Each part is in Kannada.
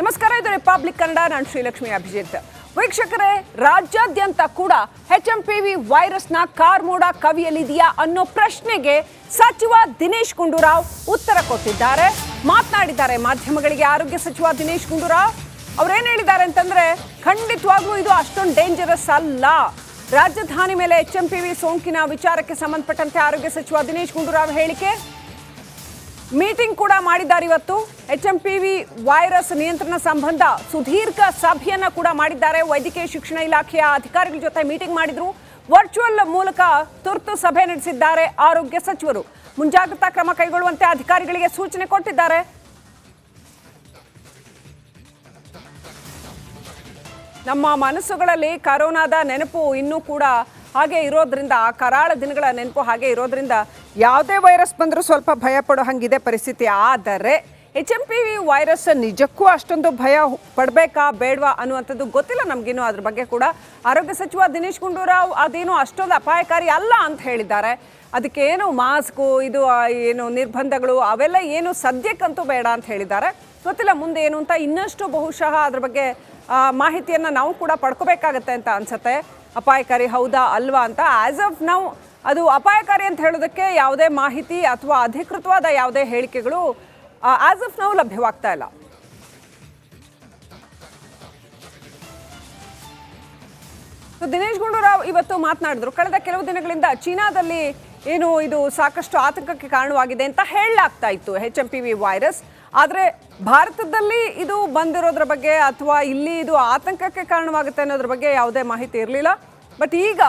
ನಮಸ್ಕಾರ, ಇದು ರಿಪಬ್ಲಿಕ್ ಕನ್ನಡ ನಾನು ಶ್ರೀಲಕ್ಷ್ಮಿ ಅಭಿಜಿತ್. ವೀಕ್ಷಕರೇ, ರಾಜ್ಯಾದ್ಯಂತ ಕೂಡ ಎಚ್ ಎಂ ಪಿ ವಿ ವೈರಸ್ನ ಕಾರ್ಮೋಡ ಕವಿಯಲ್ಲಿದೆಯಾ ಅನ್ನೋ ಪ್ರಶ್ನೆಗೆ ಸಚಿವ ದಿನೇಶ್ ಗುಂಡೂರಾವ್ ಉತ್ತರ ಕೊಟ್ಟಿದ್ದಾರೆ. ಮಾತನಾಡಿದ್ದಾರೆ ಮಾಧ್ಯಮಗಳಿಗೆ ಆರೋಗ್ಯ ಸಚಿವ ದಿನೇಶ್ ಗುಂಡೂರಾವ್. ಅವ್ರೇನ್ ಹೇಳಿದ್ದಾರೆ ಅಂತಂದ್ರೆ, ಖಂಡಿತವಾಗ್ಲೂ ಇದು ಅಷ್ಟೊಂದು ಡೇಂಜರಸ್ ಅಲ್ಲ. ರಾಜಧಾನಿ ಮೇಲೆ ಎಚ್ ಎಂ ಪಿ ವಿ ಸೋಂಕಿನ ವಿಚಾರಕ್ಕೆ ಸಂಬಂಧಪಟ್ಟಂತೆ ಆರೋಗ್ಯ ಸಚಿವ ದಿನೇಶ್ ಗುಂಡೂರಾವ್ ಹೇಳಿಕೆ. ಮೀಟಿಂಗ್ ಕೂಡ ಮಾಡಿದ್ದಾರೆ ಇವತ್ತು. H M P V virus ನಿಯಂತ್ರಣ ಸಂಬಂಧ ಸುದೀರ್ಘ ಸಭೆಯನ್ನ ಕೂಡ ಮಾಡಿದ್ದಾರೆ. ವೈದ್ಯಕೀಯ ಶಿಕ್ಷಣ ಇಲಾಖೆಯ ಅಧಿಕಾರಿಗಳ ಜೊತೆ ಮೀಟಿಂಗ್ ಮಾಡಿದ್ರು. ವರ್ಚುವಲ್ ಮೂಲಕ ತುರ್ತು ಸಭೆ ನಡೆಸಿದ್ದಾರೆ ಆರೋಗ್ಯ ಸಚಿವರು. ಮುಂಜಾಗ್ರತಾ ಕ್ರಮ ಕೈಗೊಳ್ಳುವಂತೆ ಅಧಿಕಾರಿಗಳಿಗೆ ಸೂಚನೆ ಕೊಟ್ಟಿದ್ದಾರೆ. ನಮ್ಮ ಮನಸ್ಸುಗಳಲ್ಲಿ ಕರೋನಾದ ನೆನಪು ಇನ್ನೂ ಕೂಡ ಹಾಗೆ ಇರೋದ್ರಿಂದ, ಆ ಕರಾಳ ದಿನಗಳ ನೆನಪು ಹಾಗೆ ಇರೋದ್ರಿಂದ ಯಾವುದೇ ವೈರಸ್ ಬಂದರೂ ಸ್ವಲ್ಪ ಭಯ ಪಡೋ ಹಂಗಿದೆ ಪರಿಸ್ಥಿತಿ. ಆದರೆ H M P V virus ನಿಜಕ್ಕೂ ಅಷ್ಟೊಂದು ಭಯ ಪಡಬೇಕಾ, ಬೇಡವಾ ಅನ್ನುವಂಥದ್ದು ಗೊತ್ತಿಲ್ಲ ನಮಗಿನ್ನೂ. ಅದ್ರ ಬಗ್ಗೆ ಕೂಡ ಆರೋಗ್ಯ ಸಚಿವ ದಿನೇಶ್ ಗುಂಡೂರಾವ್ ಅದೇನು ಅಷ್ಟೊಂದು ಅಪಾಯಕಾರಿ ಅಲ್ಲ ಅಂತ ಹೇಳಿದ್ದಾರೆ. ಅದಕ್ಕೆ ಏನು ಮಾಸ್ಕು, ಇದು ಏನು ನಿರ್ಬಂಧಗಳು, ಅವೆಲ್ಲ ಏನು ಸದ್ಯಕ್ಕಂತೂ ಬೇಡ ಅಂತ ಹೇಳಿದ್ದಾರೆ. ಗೊತ್ತಿಲ್ಲ ಮುಂದೆ ಏನು ಅಂತ. ಇನ್ನಷ್ಟು ಬಹುಶಃ ಅದ್ರ ಬಗ್ಗೆ ಮಾಹಿತಿಯನ್ನು ಮಾಹಿತಿಯನ್ನ ನಾವು ಕೂಡ ಪಡ್ಕೋಬೇಕಾಗತ್ತೆ ಅಂತ ಅನ್ಸುತ್ತೆ. ಅಪಾಯಕಾರಿ ಹೌದಾ ಅಲ್ವಾ ಅಂತ. ಆ್ಯಸ್ ಆಫ್ ನಾವು ಅದು ಅಪಾಯಕಾರಿ ಅಂತ ಹೇಳೋದಕ್ಕೆ ಯಾವುದೇ ಮಾಹಿತಿ ಅಥವಾ ಅಧಿಕೃತವಾದ ಯಾವುದೇ ಹೇಳಿಕೆಗಳು ಆಸ್ ಆಫ್ ನಾವು ಲಭ್ಯವಾಗ್ತಾ ಇಲ್ಲ. ದಿನೇಶ್ ಗುಂಡೂರಾವ್ ಇವತ್ತು ಮಾತನಾಡಿದ್ರು, ಕಳೆದ ಕೆಲವು ದಿನಗಳಿಂದ ಚೀನಾದಲ್ಲಿ ಏನು ಇದು ಸಾಕಷ್ಟು ಆತಂಕಕ್ಕೆ ಕಾರಣವಾಗಿದೆ ಅಂತ ಹೇಳಲಾಗ್ತಾ ಇತ್ತು H M P V virus ಆದರೆ ಭಾರತದಲ್ಲಿ ಇದು ಬಂದಿರೋದ್ರ ಬಗ್ಗೆ ಅಥವಾ ಇಲ್ಲಿ ಇದು ಆತಂಕಕ್ಕೆ ಕಾರಣವಾಗುತ್ತೆ ಅನ್ನೋದ್ರ ಬಗ್ಗೆ ಯಾವುದೇ ಮಾಹಿತಿ ಇರಲಿಲ್ಲ. ಬಟ್ ಈಗ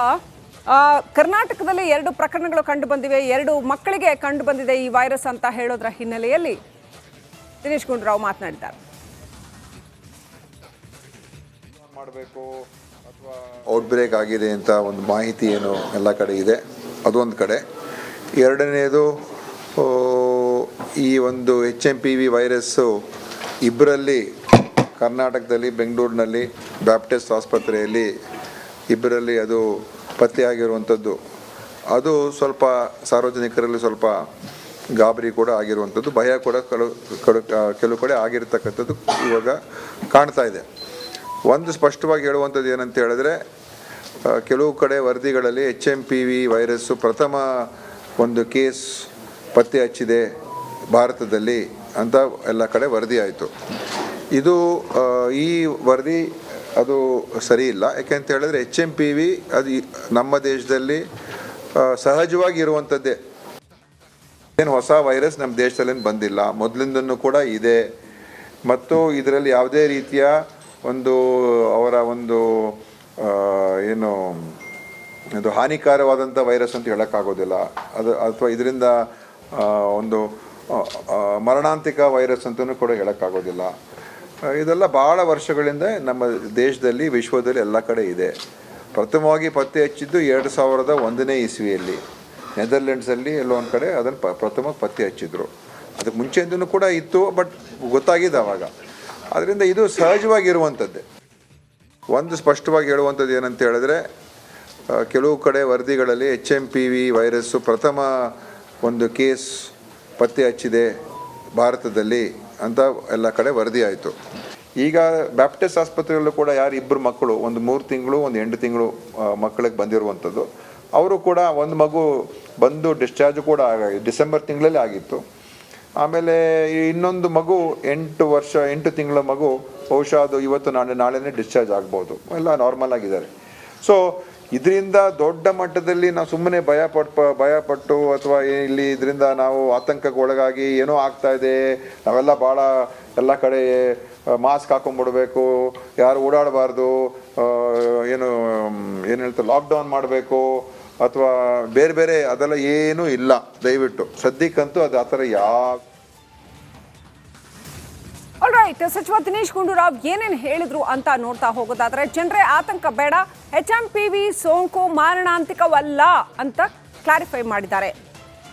ಕರ್ನಾಟಕದಲ್ಲಿ ಎರಡು ಪ್ರಕರಣಗಳು ಕಂಡು ಬಂದಿವೆ ಎರಡು ಮಕ್ಕಳಿಗೆ ಕಂಡು ಬಂದಿದೆ ಈ ವೈರಸ್ ಅಂತ ಹೇಳೋದ್ರ ಹಿನ್ನೆಲೆಯಲ್ಲಿ ದಿನೇಶ್ ಗುಂಡೂರಾವ್ ಮಾತನಾಡಿದ್ದಾರೆ. ಮಾಡಬೇಕು ಅಥವಾ ಔಟ್ಬ್ರೇಕ್ ಆಗಿದೆ ಅಂತ ಒಂದು ಮಾಹಿತಿ ಏನು ಎಲ್ಲ ಕಡೆ ಇದೆ. ಅದೊಂದು ಕಡೆ. ಎರಡನೇದು ಈ ಒಂದು H M P V virus ಇಬ್ಬರಲ್ಲಿ ಕರ್ನಾಟಕದಲ್ಲಿ ಬೆಂಗಳೂರಿನಲ್ಲಿ ಬ್ಯಾಪ್ಟಿಸ್ಟ್ ಆಸ್ಪತ್ರೆಯಲ್ಲಿ ಇಬ್ಬರಲ್ಲಿ ಅದು ಪತ್ತೆಯಾಗಿರುವಂಥದ್ದು. ಅದು ಸ್ವಲ್ಪ ಸಾರ್ವಜನಿಕರಲ್ಲಿ ಸ್ವಲ್ಪ ಗಾಬರಿ ಕೂಡ ಆಗಿರುವಂಥದ್ದು. ಭಯ ಕೂಡ ಕಳು ಕಡು ಕೆಲವು ಕಡೆ ಆಗಿರ್ತಕ್ಕಂಥದ್ದು ಇವಾಗ ಕಾಣ್ತಾ ಇದೆ. ಒಂದು ಸ್ಪಷ್ಟವಾಗಿ ಹೇಳುವಂಥದ್ದು ಏನಂತ ಹೇಳಿದ್ರೆ ಕೆಲವು ಕಡೆ ವರದಿಗಳಲ್ಲಿ H M P V virus ಪ್ರಥಮ ಒಂದು ಕೇಸ್ ಪತ್ತೆ ಹಚ್ಚಿದೆ ಭಾರತದಲ್ಲಿ ಅಂತ ಎಲ್ಲ ಕಡೆ ವರದಿ ಆಯಿತು ಇದು ಈ ವರದಿ ಅದು ಸರಿ ಇಲ್ಲ. ಯಾಕೆಂತ ಹೇಳಿದ್ರೆ ಎಚ್ ಎಂ ಪಿ ವಿ ಅದು ನಮ್ಮ ದೇಶದಲ್ಲಿ ಸಹಜವಾಗಿ ಇರುವಂಥದ್ದೇ ಏನು ಹೊಸ ವೈರಸ್ ನಮ್ಮ ದೇಶದಲ್ಲಿ ಬಂದಿಲ್ಲ. ಮೊದಲಿಂದನೂ ಕೂಡ ಇದೆ. ಮತ್ತು ಇದರಲ್ಲಿ ಯಾವುದೇ ರೀತಿಯ ಒಂದು ಅವರ ಒಂದು ಏನು ಇದು ಹಾನಿಕಾರವಾದಂಥ ವೈರಸ್ ಅಂತ ಹೇಳೋಕ್ಕಾಗೋದಿಲ್ಲ. ಅದು ಅಥವಾ ಇದರಿಂದ ಒಂದು ಮರಣಾಂತಿಕ ವೈರಸ್ ಅಂತಲೂ ಕೂಡ ಹೇಳೋಕ್ಕಾಗೋದಿಲ್ಲ. ಇದೆಲ್ಲ ಭಾಳ ವರ್ಷಗಳಿಂದ ನಮ್ಮ ದೇಶದಲ್ಲಿ, ವಿಶ್ವದಲ್ಲಿ ಎಲ್ಲ ಕಡೆ ಇದೆ. ಪ್ರಥಮವಾಗಿ ಪತ್ತೆ ಹಚ್ಚಿದ್ದು ಎರಡು ಸಾವಿರದ ಒಂದನೇ ಇಸ್ವಿಯಲ್ಲಿ. ನೆದರ್ಲೆಂಡ್ಸಲ್ಲಿ ಎಲ್ಲೋ ಒಂದು ಕಡೆ ಅದನ್ನು ಪ ಪ್ರಥಮ ಪತ್ತೆ ಹಚ್ಚಿದ್ರು. ಅದಕ್ಕೆ ಮುಂಚೆಯಿಂದನೂ ಕೂಡ ಇತ್ತು, ಬಟ್ ಗೊತ್ತಾಗಿದೆ ಅವಾಗ. ಅದರಿಂದ ಇದು ಸಹಜವಾಗಿರುವಂಥದ್ದೇ ಒಂದು ಸ್ಪಷ್ಟವಾಗಿ ಹೇಳುವಂಥದ್ದು ಏನಂತ ಹೇಳಿದ್ರೆ ಕೆಲವು ಕಡೆ ವರದಿಗಳಲ್ಲಿ H M P V virus ಪ್ರಥಮ ಒಂದು ಕೇಸ್ ಪತ್ತೆ ಹಚ್ಚಿದೆ ಭಾರತದಲ್ಲಿ. ಅಂತ ಎಲ್ಲ ಕಡೆ ವರದಿ ಆಯಿತು. ಈಗ ಬ್ಯಾಪ್ಟಿಸ್ಟ್ ಆಸ್ಪತ್ರೆಯಲ್ಲೂ ಕೂಡ ಯಾರು ಇಬ್ಬರು ಮಕ್ಕಳು, ಒಂದು ಮೂರು ತಿಂಗಳು, ಒಂದು ಎಂಟು ತಿಂಗಳು ಮಕ್ಕಳಿಗೆ ಬಂದಿರುವಂಥದ್ದು, ಅವರು ಕೂಡ ಒಂದು ಮಗು ಬಂದು ಡಿಸ್ಚಾರ್ಜ್ ಕೂಡ ಡಿಸೆಂಬರ್ ತಿಂಗಳಲ್ಲಿ ಆಗಿತ್ತು. ಆಮೇಲೆ ಇನ್ನೊಂದು ಮಗು ಎಂಟು ವರ್ಷ, ಎಂಟು ತಿಂಗಳ ಮಗು, ಬಹುಶಃ ಅದು ಇವತ್ತು ನಾಳೆ, ನಾಳೆನೇ ಡಿಸ್ಚಾರ್ಜ್ ಆಗ್ಬೋದು. ಎಲ್ಲ ನಾರ್ಮಲ್ ಆಗಿದ್ದಾರೆ. ಸೊ ಇದರಿಂದ ದೊಡ್ಡ ಮಟ್ಟದಲ್ಲಿ ನಾವು ಸುಮ್ಮನೆ ಭಯ ಪಟ್ ಭಯಪಟ್ಟು ಅಥವಾ ಇಲ್ಲಿ ಇದರಿಂದ ನಾವು ಆತಂಕಕ್ಕೆ ಒಳಗಾಗಿ ಏನೋ ಆಗ್ತಾ ಇದೆ, ನಾವೆಲ್ಲ ಭಾಳ ಎಲ್ಲ ಕಡೆ ಮಾಸ್ಕ್ ಹಾಕೊಂಡ್ಬಿಡ್ಬೇಕು ಯಾರು ಓಡಾಡಬಾರ್ದು ಏನು ಏನು ಹೇಳ್ತಾರೆ ಲಾಕ್ಡೌನ್ ಮಾಡಬೇಕು, ಅಥವಾ ಬೇರೆ ಬೇರೆ ಅದೆಲ್ಲ ಏನೂ ಇಲ್ಲ, ದಯವಿಟ್ಟು. ಸದ್ಯಕ್ಕಂತೂ ಅದು ಆ ಥರ ಯಾವ ಆಲ್ ರೈಟ್ ಸಚಿವ ದಿನೇಶ್ ಗುಂಡೂರಾವ್ ಏನೇನು ಹೇಳಿದ್ರು ಅಂತ ನೋಡ್ತಾ ಹೋಗೋದಾದ್ರೆ, ಜನರೇ ಆತಂಕ ಬೇಡ ಎಚ್ ಎಂ ಪಿ ವಿ ಸೋಂಕು ಮಾರಣಾಂತಿಕವಲ್ಲ ಅಂತ ಕ್ಲಾರಿಫೈ ಮಾಡಿದ್ದಾರೆ.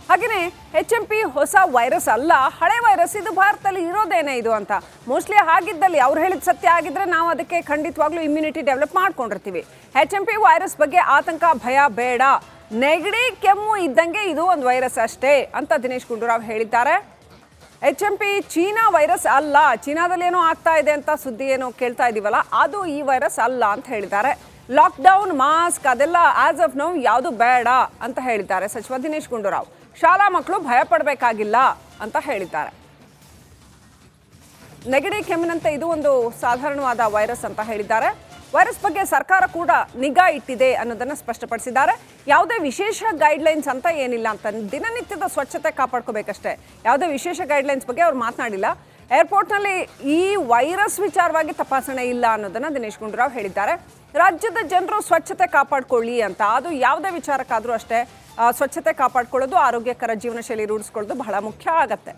ಹಾಗೆಯೇ ಎಚ್ ಎಂ ಪಿ ಹೊಸ ವೈರಸ್ ಅಲ್ಲ, ಹಳೆ ವೈರಸ್ ಇದು ಭಾರತದಲ್ಲಿ ಇರೋದೇನೆ ಇದು ಅಂತ. ಮೋಸ್ಟ್ಲಿ ಹಾಗಿದ್ದಲ್ಲಿ ಅವ್ರು ಹೇಳಿದ ಸತ್ಯ ಆಗಿದ್ರೆ ನಾವು ಅದಕ್ಕೆ ಖಂಡಿತವಾಗ್ಲೂ ಇಮ್ಯುನಿಟಿ ಡೆವಲಪ್ ಮಾಡ್ಕೊಂಡಿರ್ತೀವಿ. ಎಚ್ ಎಂ ಪಿ ವೈರಸ್ ಬಗ್ಗೆ ಆತಂಕ, ಭಯ ಬೇಡ. ನೆಗಡಿ, ಕೆಮ್ಮು ಇದ್ದಂಗೆ ಇದು ಒಂದು ವೈರಸ್ ಅಷ್ಟೇ ಅಂತ ದಿನೇಶ್ ಗುಂಡೂರಾವ್ ಹೇಳಿದ್ದಾರೆ. H M P China virus ಅಲ್ಲ. ಚೀನಾದಲ್ಲಿ ಏನೋ ಆಗ್ತಾ ಇದೆ ಅಂತ ಸುದ್ದಿ ಏನೋ ಕೇಳ್ತಾ ಇದೀವಲ್ಲ. ಅದು ಈ ವೈರಸ್ ಅಲ್ಲ ಅಂತ ಹೇಳಿದ್ದಾರೆ. ಲಾಕ್ಡೌನ್ ಮಾಸ್ಕ್ ಅದೆಲ್ಲ ಆಸ್ ಆಫ್ ನೌ ಯಾವುದು ಬೇಡ ಅಂತ ಹೇಳಿದ್ದಾರೆ ಸಚಿವ ದಿನೇಶ್ ಗುಂಡೂರಾವ್. ಶಾಲಾ ಮಕ್ಕಳು ಭಯ ಪಡಬೇಕಾಗಿಲ್ಲ ಅಂತ ಹೇಳಿದ್ದಾರೆ. ನೆಗಡಿ ಕೆಮ್ಮಿನಂತೆ ಇದು ಒಂದು ಸಾಧಾರಣವಾದ ವೈರಸ್ ಅಂತ ಹೇಳಿದ್ದಾರೆ. ವೈರಸ್ ಬಗ್ಗೆ ಸರ್ಕಾರ ಕೂಡ ನಿಗಾ ಇಟ್ಟಿದೆ ಅನ್ನೋದನ್ನು ಸ್ಪಷ್ಟಪಡಿಸಿದ್ದಾರೆ. ಯಾವುದೇ ವಿಶೇಷ ಗೈಡ್ಲೈನ್ಸ್ ಅಂತ ಏನಿಲ್ಲ ಅಂತ ದಿನನಿತ್ಯದ ಸ್ವಚ್ಛತೆ ಕಾಪಾಡ್ಕೋಬೇಕಷ್ಟೇ. ಯಾವುದೇ ವಿಶೇಷ ಗೈಡ್ಲೈನ್ಸ್ ಬಗ್ಗೆ ಅವ್ರು ಮಾತನಾಡಿಲ್ಲ. ಏರ್ಪೋರ್ಟ್ನಲ್ಲಿ ಈ ವೈರಸ್ ವಿಚಾರವಾಗಿ ತಪಾಸಣೆ ಇಲ್ಲ ಅನ್ನೋದನ್ನ ದಿನೇಶ್ ಗುಂಡೂರಾವ್ ಹೇಳಿದ್ದಾರೆ. ರಾಜ್ಯದ ಜನರು ಸ್ವಚ್ಛತೆ ಕಾಪಾಡ್ಕೊಳ್ಳಿ ಅಂತ, ಅದು ಯಾವುದೇ ವಿಚಾರಕ್ಕಾದರೂ ಅಷ್ಟೇ ಸ್ವಚ್ಛತೆ ಕಾಪಾಡ್ಕೊಳ್ಳೋದು ಆರೋಗ್ಯಕರ ಜೀವನ ಶೈಲಿ ರೂಢಿಸ್ಕೊಳ್ಳೋದು ಬಹಳ ಮುಖ್ಯ ಆಗತ್ತೆ.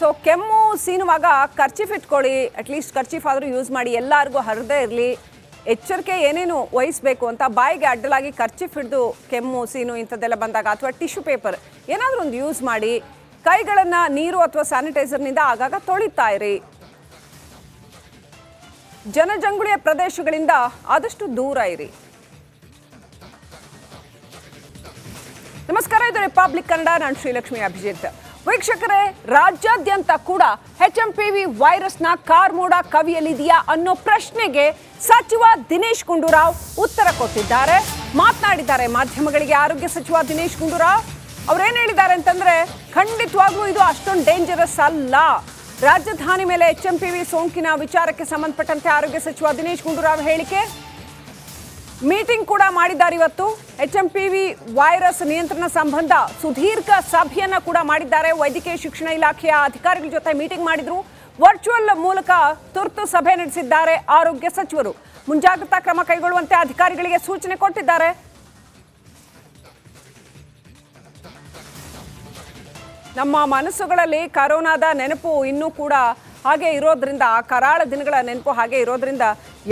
ಸೊ ಕೆಮ್ಮು ಸೀನುವಾಗ ಖರ್ಚಿಫ್ ಇಟ್ಕೊಳ್ಳಿ. ಅಟ್ಲೀಸ್ಟ್ ಖರ್ಚಿಫ್ ಆದರೂ ಯೂಸ್ ಮಾಡಿ. ಎಲ್ಲರಿಗೂ ಹರಿದೇ ಇರಲಿ. ಎಚ್ಚರಿಕೆ ಏನೇನು ವಹಿಸಬೇಕು ಅಂತ ಬಾಯಿಗೆ ಅಡ್ಡಲಾಗಿ ಖರ್ಚಿಫ್ ಹಿಡಿದು ಕೆಮ್ಮು, ಸೀನು ಇಂಥದ್ದೆಲ್ಲ ಬಂದಾಗ ಅಥವಾ ಟಿಶ್ಯೂ ಪೇಪರ್ ಏನಾದರೂ ಒಂದು ಯೂಸ್ ಮಾಡಿ. ಕೈಗಳನ್ನು ನೀರು ಅಥವಾ ಸ್ಯಾನಿಟೈಸರ್ನಿಂದ ಆಗಾಗ ತೊಳಿತಾ ಇರಿ. ಜನಜಂಗುಳಿಯ ಪ್ರದೇಶಗಳಿಂದ ಆದಷ್ಟು ದೂರ ಇರಿ. ನಮಸ್ಕಾರ, ಇದು ರಿಪಬ್ಲಿಕ್ ಕನ್ನಡ ನಾನು ಶ್ರೀಲಕ್ಷ್ಮಿ ಅಭಿಜಿತ್. ವೀಕ್ಷಕರೇ, ರಾಜ್ಯಾದ್ಯಂತ ಕೂಡ ಎಚ್ ಎಂ ಪಿ ವಿ ವೈರಸ್ನ ಕಾರ್ಮೋಡ ಕವಿಯಲಿದೆಯಾ ಅನ್ನೋ ಪ್ರಶ್ನೆಗೆ ಸಚಿವ ದಿನೇಶ್ ಗುಂಡೂರಾವ್ ಉತ್ತರ ಕೊಟ್ಟಿದ್ದಾರೆ. ಮಾತನಾಡಿದ್ದಾರೆ ಮಾಧ್ಯಮಗಳಿಗೆ ಆರೋಗ್ಯ ಸಚಿವ ದಿನೇಶ್ ಗುಂಡೂರಾವ್. ಅವ್ರೇನ್ ಹೇಳಿದ್ದಾರೆ ಅಂತಂದ್ರೆ, ಖಂಡಿತವಾಗ್ಲೂ ಇದು ಅಷ್ಟೊಂದು ಡೇಂಜರಸ್ ಅಲ್ಲ. ರಾಜಧಾನಿ ಮೇಲೆ ಎಚ್ ಎಂ ಪಿ ವಿ ಸೋಂಕಿನ ವಿಚಾರಕ್ಕೆ ಸಂಬಂಧಪಟ್ಟಂತೆ ಆರೋಗ್ಯ ಸಚಿವ ದಿನೇಶ್ ಗುಂಡೂರಾವ್ ಹೇಳಿಕೆ. ಮೀಟಿಂಗ್ ಕೂಡ ಮಾಡಿದ್ದಾರೆ ಇವತ್ತು. H M P V virus ನಿಯಂತ್ರಣ ಸಂಬಂಧ ಸುದೀರ್ಘ ಸಭೆಯನ್ನ ಕೂಡ ಮಾಡಿದ್ದಾರೆ. ವೈದ್ಯಕೀಯ ಶಿಕ್ಷಣ ಇಲಾಖೆಯ ಅಧಿಕಾರಿಗಳ ಜೊತೆ ಮೀಟಿಂಗ್ ಮಾಡಿದ್ರು. ವರ್ಚುವಲ್ ಮೂಲಕ ತುರ್ತು ಸಭೆ ನಡೆಸಿದ್ದಾರೆ ಆರೋಗ್ಯ ಸಚಿವರು. ಮುಂಜಾಗ್ರತಾ ಕ್ರಮ ಕೈಗೊಳ್ಳುವಂತೆ ಅಧಿಕಾರಿಗಳಿಗೆ ಸೂಚನೆ ಕೊಟ್ಟಿದ್ದಾರೆ. ನಮ್ಮ ಮನಸ್ಸುಗಳಲ್ಲಿ ಕರೋನಾದ ನೆನಪು ಇನ್ನೂ ಕೂಡ ಹಾಗೆ ಇರೋದ್ರಿಂದ, ಆ ಕರಾಳ ದಿನಗಳ ನೆನಪು ಹಾಗೆ ಇರೋದ್ರಿಂದ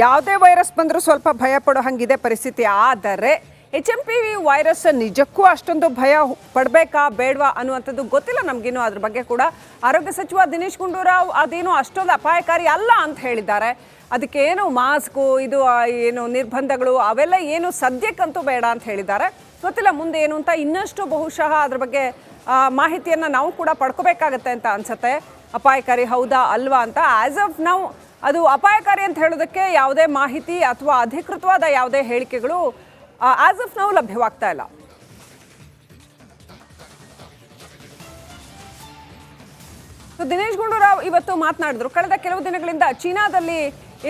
ಯಾವುದೇ ವೈರಸ್ ಬಂದರೂ ಸ್ವಲ್ಪ ಭಯ ಪಡೋ ಹಂಗಿದೆ ಪರಿಸ್ಥಿತಿ. ಆದರೆ H M P V virus ನಿಜಕ್ಕೂ ಅಷ್ಟೊಂದು ಭಯ ಪಡಬೇಕಾ, ಬೇಡವಾ ಅನ್ನುವಂಥದ್ದು ಗೊತ್ತಿಲ್ಲ ನಮಗಿನ್ನೂ. ಅದ್ರ ಬಗ್ಗೆ ಕೂಡ ಆರೋಗ್ಯ ಸಚಿವ ದಿನೇಶ್ ಗುಂಡೂರಾವ್ ಅದೇನು ಅಷ್ಟೊಂದು ಅಪಾಯಕಾರಿ ಅಲ್ಲ ಅಂತ ಹೇಳಿದ್ದಾರೆ. ಅದಕ್ಕೆ ಏನು ಮಾಸ್ಕು, ಇದು ಏನು ನಿರ್ಬಂಧಗಳು, ಅವೆಲ್ಲ ಏನು ಸದ್ಯಕ್ಕಂತೂ ಬೇಡ ಅಂತ ಹೇಳಿದ್ದಾರೆ. ಗೊತ್ತಿಲ್ಲ ಮುಂದೆ ಏನು ಅಂತ. ಇನ್ನಷ್ಟು ಬಹುಶಃ ಅದ್ರ ಬಗ್ಗೆ ಮಾಹಿತಿಯನ್ನು ಮಾಹಿತಿಯನ್ನ ನಾವು ಕೂಡ ಪಡ್ಕೋಬೇಕಾಗತ್ತೆ ಅಂತ ಅನ್ಸತ್ತೆ. ಅಪಾಯಕಾರಿ ಹೌದಾ, ಅಲ್ವಾ ಅಂತ. ಆ್ಯಸ್ ಆಫ್ ನಾವು ಅದು ಅಪಾಯಕಾರಿ ಅಂತ ಹೇಳೋದಕ್ಕೆ ಯಾವುದೇ ಮಾಹಿತಿ ಅಥವಾ ಅಧಿಕೃತವಾದ ಯಾವುದೇ ಹೇಳಿಕೆಗಳು ಆಸ್ ಆಫ್ ನಾವು ಲಭ್ಯವಾಗ್ತಾ ಇಲ್ಲ. ದಿನೇಶ್ ಗುಂಡೂರಾವ್ ಇವತ್ತು ಮಾತನಾಡಿದ್ರು, ಕಳೆದ ಕೆಲವು ದಿನಗಳಿಂದ ಚೀನಾದಲ್ಲಿ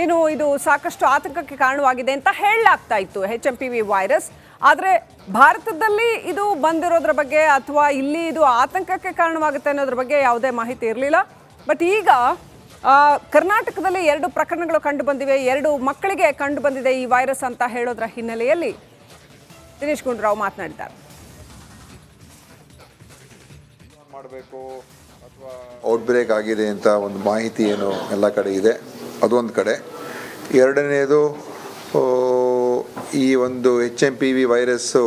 ಏನು ಇದು ಸಾಕಷ್ಟು ಆತಂಕಕ್ಕೆ ಕಾರಣವಾಗಿದೆ ಅಂತ ಹೇಳಲಾಗ್ತಾ ಇತ್ತು H M P V virus ಆದರೆ ಭಾರತದಲ್ಲಿ ಇದು ಬಂದಿರೋದ್ರ ಬಗ್ಗೆ ಅಥವಾ ಇಲ್ಲಿ ಇದು ಆತಂಕಕ್ಕೆ ಕಾರಣವಾಗುತ್ತೆ ಅನ್ನೋದ್ರ ಬಗ್ಗೆ ಯಾವುದೇ ಮಾಹಿತಿ ಇರಲಿಲ್ಲ. ಬಟ್ ಈಗ ಕರ್ನಾಟಕದಲ್ಲಿ ಎರಡು ಪ್ರಕರಣಗಳು ಕಂಡು ಬಂದಿವೆ ಎರಡು ಮಕ್ಕಳಿಗೆ ಕಂಡು ಬಂದಿದೆ ಈ ವೈರಸ್ ಅಂತ ಹೇಳೋದ್ರ ಹಿನ್ನೆಲೆಯಲ್ಲಿ ದಿನೇಶ್ ಗುಂಡೂರಾವ್ ಮಾತನಾಡಿದ್ದಾರೆ. ಮಾಡಬೇಕು ಅಥವಾ ಔಟ್ಬ್ರೇಕ್ ಆಗಿದೆ ಅಂತ ಒಂದು ಮಾಹಿತಿ ಏನು ಎಲ್ಲ ಕಡೆ ಇದೆ. ಅದೊಂದು ಕಡೆ. ಎರಡನೇದು ಈ ಒಂದು H M P V virus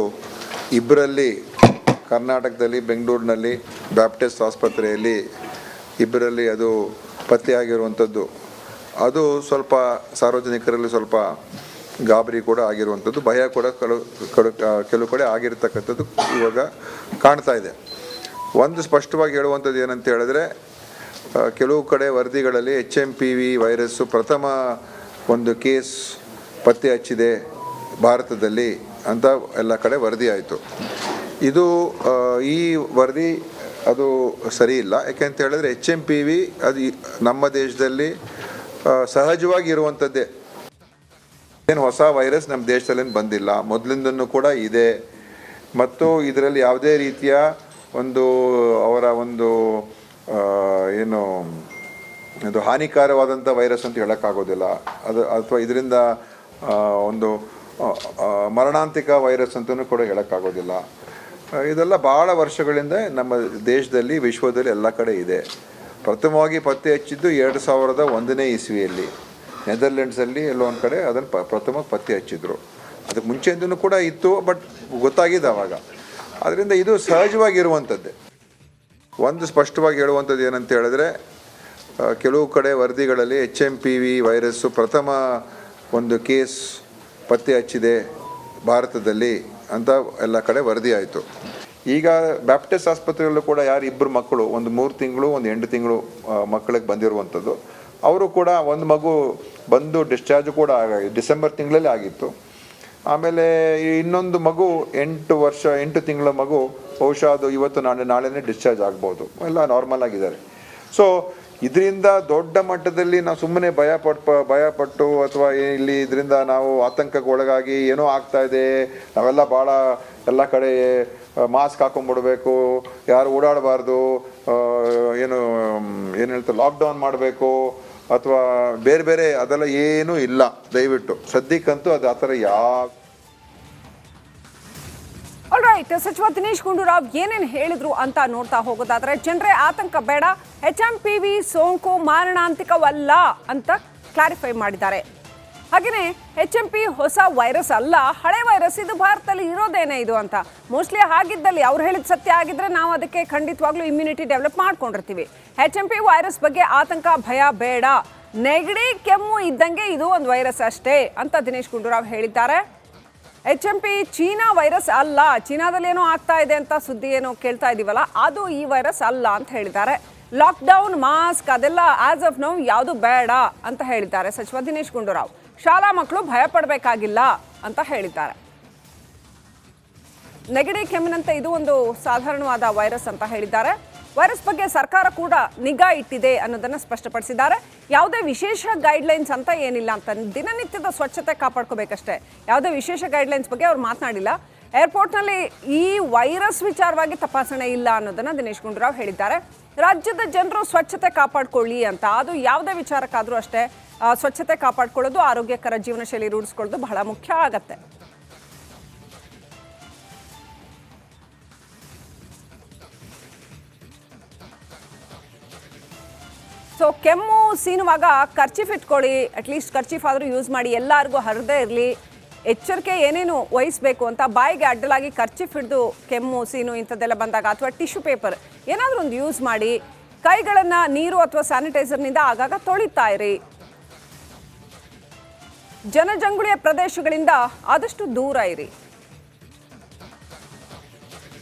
ಇಬ್ಬರಲ್ಲಿ ಕರ್ನಾಟಕದಲ್ಲಿ ಬೆಂಗಳೂರಿನಲ್ಲಿ ಬ್ಯಾಪ್ಟಿಸ್ಟ್ ಆಸ್ಪತ್ರೆಯಲ್ಲಿ ಇಬ್ಬರಲ್ಲಿ ಅದು ಪತ್ತೆಯಾಗಿರುವಂಥದ್ದು ಅದು ಸ್ವಲ್ಪ ಸಾರ್ವಜನಿಕರಲ್ಲಿ ಸ್ವಲ್ಪ ಗಾಬರಿ ಕೂಡ ಆಗಿರುವಂಥದ್ದು. ಭಯ ಕೂಡ ಕೆಲವು ಕಡು- ಕೆಲವು ಕಡೆ ಆಗಿರ್ತಕ್ಕಂಥದ್ದು ಇವಾಗ ಕಾಣ್ತಾ ಇದೆ. ಒಂದು ಸ್ಪಷ್ಟವಾಗಿ ಹೇಳುವಂಥದ್ದು ಏನಂತ ಹೇಳಿದ್ರೆ ಕೆಲವು ಕಡೆ ವರದಿಗಳಲ್ಲಿ H M P V virus ಪ್ರಥಮ ಒಂದು ಕೇಸ್ ಪತ್ತೆ ಹಚ್ಚಿದೆ ಭಾರತದಲ್ಲಿ ಅಂತ ಎಲ್ಲ ಕಡೆ ವರದಿ ಆಯಿತು ಇದು ಈ ವರದಿ ಅದು ಸರಿ ಇಲ್ಲ. ಯಾಕೆಂತ ಹೇಳಿದ್ರೆ ಎಚ್ ಎಂ ಪಿ ವಿ ಅದು ನಮ್ಮ ದೇಶದಲ್ಲಿ ಸಹಜವಾಗಿ ಇರುವಂಥದ್ದೇ ಏನು ಹೊಸ ವೈರಸ್ ನಮ್ಮ ದೇಶದಲ್ಲಿ ಬಂದಿಲ್ಲ. ಮೊದಲಿಂದನೂ ಕೂಡ ಇದೆ. ಮತ್ತು ಇದರಲ್ಲಿ ಯಾವುದೇ ರೀತಿಯ ಒಂದು ಅವರ ಒಂದು ಏನು ಇದು ಹಾನಿಕಾರವಾದಂಥ ವೈರಸ್ ಅಂತ ಹೇಳೋಕ್ಕಾಗೋದಿಲ್ಲ. ಅದು ಅಥವಾ ಇದರಿಂದ ಒಂದು ಮರಣಾಂತಿಕ ವೈರಸ್ ಅಂತಲೂ ಕೂಡ ಹೇಳೋಕ್ಕಾಗೋದಿಲ್ಲ. ಇದೆಲ್ಲ ಭಾಳ ವರ್ಷಗಳಿಂದ ನಮ್ಮ ದೇಶದಲ್ಲಿ, ವಿಶ್ವದಲ್ಲಿ ಎಲ್ಲ ಕಡೆ ಇದೆ. ಪ್ರಥಮವಾಗಿ ಪತ್ತೆ ಹಚ್ಚಿದ್ದು ಎರಡು ಸಾವಿರದ ಒಂದನೇ ಇಸ್ವಿಯಲ್ಲಿ. ನೆದರ್ಲೆಂಡ್ಸಲ್ಲಿ ಎಲ್ಲೋ ಒಂದು ಕಡೆ ಅದನ್ನು ಪ ಪ್ರಥಮ ಪತ್ತೆ ಹಚ್ಚಿದ್ರು. ಅದಕ್ಕೆ ಮುಂಚೆಯಿಂದನೂ ಕೂಡ ಇತ್ತು, ಬಟ್ ಗೊತ್ತಾಗಿದೆ ಆವಾಗ ಅದರಿಂದ ಇದು ಸಹಜವಾಗಿರುವಂಥದ್ದೇ ಒಂದು ಸ್ಪಷ್ಟವಾಗಿ ಹೇಳುವಂಥದ್ದು ಏನಂತ ಹೇಳಿದ್ರೆ ಕೆಲವು ಕಡೆ ವರದಿಗಳಲ್ಲಿ H M P V virus ಪ್ರಥಮ ಒಂದು ಕೇಸ್ ಪತ್ತೆ ಹಚ್ಚಿದೆ ಭಾರತದಲ್ಲಿ. ಅಂತ ಎಲ್ಲ ಕಡೆ ವರದಿ ಆಯಿತು. ಈಗ ಬ್ಯಾಪ್ಟಿಸ್ಟ್ ಆಸ್ಪತ್ರೆಯಲ್ಲೂ ಕೂಡ ಯಾರು ಇಬ್ಬರು ಮಕ್ಕಳು, ಒಂದು ಮೂರು ತಿಂಗಳು, ಒಂದು ಎಂಟು ತಿಂಗಳು ಮಕ್ಕಳಿಗೆ ಬಂದಿರುವಂಥದ್ದು, ಅವರು ಕೂಡ ಒಂದು ಮಗು ಬಂದು ಡಿಸ್ಚಾರ್ಜ್ ಕೂಡ ಡಿಸೆಂಬರ್ ತಿಂಗಳಲ್ಲಿ ಆಗಿತ್ತು. ಆಮೇಲೆ ಇನ್ನೊಂದು ಮಗು ಎಂಟು ವರ್ಷ, ಎಂಟು ತಿಂಗಳ ಮಗು, ಬಹುಶಃ ಅದು ಇವತ್ತು ನಾಳೆ, ನಾಳೆನೇ ಡಿಸ್ಚಾರ್ಜ್ ಆಗ್ಬೋದು. ಎಲ್ಲ ನಾರ್ಮಲ್ ಆಗಿದ್ದಾರೆ. ಸೊ ಇದರಿಂದ ದೊಡ್ಡ ಮಟ್ಟದಲ್ಲಿ ನಾವು ಸುಮ್ಮನೆ ಭಯ ಪಟ್ ಭಯಪಟ್ಟು ಅಥವಾ ಇಲ್ಲಿ ಇದರಿಂದ ನಾವು ಆತಂಕಕ್ಕೆ ಒಳಗಾಗಿ ಏನೋ ಆಗ್ತಾ ಇದೆ. ನಾವೆಲ್ಲ ಭಾಳ ಎಲ್ಲ ಕಡೆ ಮಾಸ್ಕ್ ಹಾಕೊಂಡ್ಬಿಡ್ಬೇಕು ಯಾರು ಓಡಾಡಬಾರ್ದು. ಏನು ಏನು ಹೇಳ್ತಾರೆ ಲಾಕ್ಡೌನ್ ಮಾಡಬೇಕು. ಅಥವಾ ಬೇರೆ ಬೇರೆ ಅದೆಲ್ಲ ಏನೂ ಇಲ್ಲ. ದಯವಿಟ್ಟು. ಸದ್ಯಕ್ಕಂತೂ ಅದು ಆ ಥರ ಯಾವ ಆಲ್ ರೈಟ್ ಸಚಿವ ದಿನೇಶ್ ಗುಂಡೂರಾವ್ ಏನೇನು ಹೇಳಿದ್ರು ಅಂತ ನೋಡ್ತಾ ಹೋಗೋದಾದ್ರೆ, ಜನರೇ ಆತಂಕ ಬೇಡ ಎಚ್ ಎಂ ಪಿ ವಿ ಸೋಂಕು ಮಾರಣಾಂತಿಕವಲ್ಲ ಅಂತ ಕ್ಲಾರಿಫೈ ಮಾಡಿದ್ದಾರೆ. ಹಾಗೆಯೇ ಎಚ್ ಎಂ ಪಿ ಹೊಸ ವೈರಸ್ ಅಲ್ಲ, ಹಳೆ ವೈರಸ್ ಇದು ಭಾರತದಲ್ಲಿ ಇರೋದೇನೇ ಇದು ಅಂತ. ಮೋಸ್ಟ್ಲಿ ಹಾಗಿದ್ದಲ್ಲಿ ಅವ್ರು ಹೇಳಿದ ಸತ್ಯ ಆಗಿದ್ರೆ ನಾವು ಅದಕ್ಕೆ ಖಂಡಿತವಾಗ್ಲೂ ಇಮ್ಯುನಿಟಿ ಡೆವಲಪ್ ಮಾಡ್ಕೊಂಡಿರ್ತೀವಿ. ಎಚ್ ಎಂ ಪಿ ವೈರಸ್ ಬಗ್ಗೆ ಆತಂಕ, ಭಯ ಬೇಡ. ನೆಗಡಿ, ಕೆಮ್ಮು ಇದ್ದಂಗೆ ಇದು ಒಂದು ವೈರಸ್ ಅಷ್ಟೇ ಅಂತ ದಿನೇಶ್ ಗುಂಡೂರಾವ್ ಹೇಳಿದ್ದಾರೆ. H M P China virus ಅಲ್ಲ. ಚೀನಾದಲ್ಲಿ ಏನೋ ಆಗ್ತಾ ಇದೆ ಅಂತ ಸುದ್ದಿ ಏನೋ ಕೇಳ್ತಾ ಇದೀವಲ್ಲ. ಅದು ಈ ವೈರಸ್ ಅಲ್ಲ ಅಂತ ಹೇಳಿದ್ದಾರೆ. ಲಾಕ್ಡೌನ್ ಮಾಸ್ಕ್ ಅದೆಲ್ಲ ಆಸ್ ಆಫ್ ನೌ ಯಾವುದು ಬೇಡ ಅಂತ ಹೇಳಿದ್ದಾರೆ. ಸಚಿವ ದಿನೇಶ್ ಗುಂಡೂರಾವ್. ಶಾಲಾ ಮಕ್ಕಳು ಭಯ ಪಡಬೇಕಾಗಿಲ್ಲ ಅಂತ ಹೇಳಿದ್ದಾರೆ. ನೆಗಡಿ ಕೆಮ್ಮಿನಂತೆ ಇದು ಒಂದು ಸಾಧಾರಣವಾದ ವೈರಸ್ ಅಂತ ಹೇಳಿದ್ದಾರೆ. ವೈರಸ್ ಬಗ್ಗೆ ಸರ್ಕಾರ ಕೂಡ ನಿಗಾ ಇಟ್ಟಿದೆ ಅನ್ನೋದನ್ನು ಸ್ಪಷ್ಟಪಡಿಸಿದ್ದಾರೆ. ಯಾವುದೇ ವಿಶೇಷ ಗೈಡ್ಲೈನ್ಸ್ ಅಂತ ಏನಿಲ್ಲ ಅಂತ ದಿನನಿತ್ಯದ ಸ್ವಚ್ಛತೆ ಕಾಪಾಡ್ಕೋಬೇಕಷ್ಟೇ. ಯಾವುದೇ ವಿಶೇಷ ಗೈಡ್ಲೈನ್ಸ್ ಬಗ್ಗೆ ಅವ್ರು ಮಾತನಾಡಿಲ್ಲ. ಏರ್ಪೋರ್ಟ್ನಲ್ಲಿ ಈ ವೈರಸ್ ವಿಚಾರವಾಗಿ ತಪಾಸಣೆ ಇಲ್ಲ ಅನ್ನೋದನ್ನು ದಿನೇಶ್ ಗುಂಡೂರಾವ್ ಹೇಳಿದ್ದಾರೆ. ರಾಜ್ಯದ ಜನರು ಸ್ವಚ್ಛತೆ ಕಾಪಾಡ್ಕೊಳ್ಳಿ ಅಂತ, ಅದು ಯಾವುದೇ ವಿಚಾರಕ್ಕಾದರೂ ಅಷ್ಟೇ ಸ್ವಚ್ಛತೆ ಕಾಪಾಡ್ಕೊಳ್ಳೋದು ಆರೋಗ್ಯಕರ ಜೀವನ ಶೈಲಿ ರೂಢಿಸ್ಕೊಳ್ಳೋದು ಬಹಳ ಮುಖ್ಯ ಆಗತ್ತೆ. ಸೊ ಕೆಮ್ಮು ಸೀನುವಾಗ ಖರ್ಚಿಫ್ ಇಟ್ಕೊಳ್ಳಿ. ಅಟ್ಲೀಸ್ಟ್ ಖರ್ಚಿಫ್ ಆದರೂ ಯೂಸ್ ಮಾಡಿ. ಎಲ್ಲರಿಗೂ ಹರಿದೇ ಇರಲಿ. ಎಚ್ಚರಿಕೆ ಏನೇನು ವಹಿಸಬೇಕು ಅಂತ ಬಾಯಿಗೆ ಅಡ್ಡಲಾಗಿ ಖರ್ಚಿಫ್ ಹಿಡಿದು ಕೆಮ್ಮು, ಸೀನು ಇಂಥದ್ದೆಲ್ಲ ಬಂದಾಗ ಅಥವಾ ಟಿಶ್ಯೂ ಪೇಪರ್ ಏನಾದರೂ ಒಂದು ಯೂಸ್ ಮಾಡಿ. ಕೈಗಳನ್ನು ನೀರು ಅಥವಾ ಸ್ಯಾನಿಟೈಸರ್ನಿಂದ ಆಗಾಗ ತೊಳಿತಾ ಇರಿ. ಜನಜಂಗುಳಿಯ ಪ್ರದೇಶಗಳಿಂದ ಆದಷ್ಟು ದೂರ ಇರಿ.